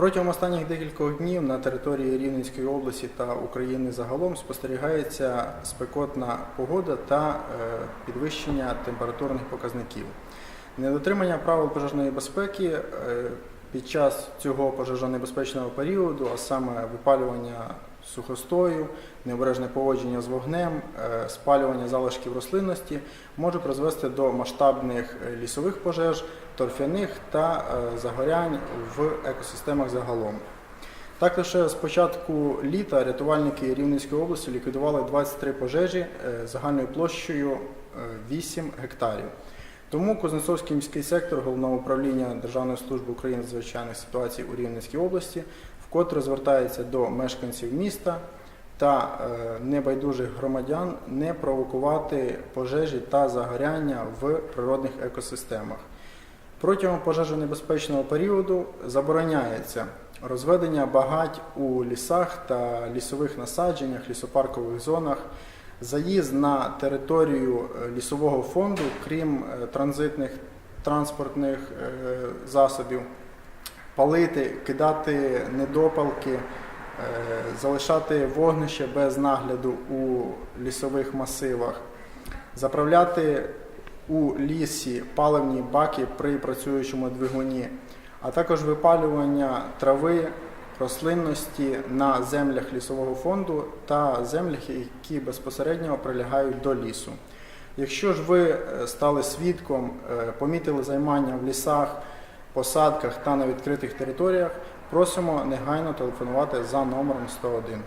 Протягом останніх декількох днів на території Рівненської області та України загалом спостерігається спекотна погода та е, підвищення температурних показників. Недотримання правил пожежної безпеки е, під час цього пожежонебезпечного періоду, а саме випалювання сухостою, необережне поводження з вогнем, е, спалювання залишків рослинності може призвести до масштабних е, лісових пожеж, торфяних та е, загорянь в екосистемах загалом. Так лише з початку літа рятувальники Рівненської області ліквідували 23 пожежі загальною площею е, 8 гектарів. Тому Кузнецовський міський сектор Головного управління Державної служби України з звичайних ситуацій у Рівненській області вкотре звертається до мешканців міста та е, небайдужих громадян не провокувати пожежі та загоряння в природних екосистемах. Протягом пожежонебезпечного періоду забороняється розведення багать у лісах та лісових насадженнях, лісопаркових зонах, заїзд на територію е, лісового фонду, крім е, транзитних транспортних засобів, палити, кидати недопалки, е, залишати вогнище без нагляду у лісових масивах, заправляти у лісі паливні баки при працюючому двигуні, а також випалювання трави, рослинності на землях лісового фонду та землях, які безпосередньо прилягають до лісу. Якщо ж ви е, стали свідком, е, помітили займання в лісах, посадках та на відкритих територіях, просимо негайно телефонувати за номером 101.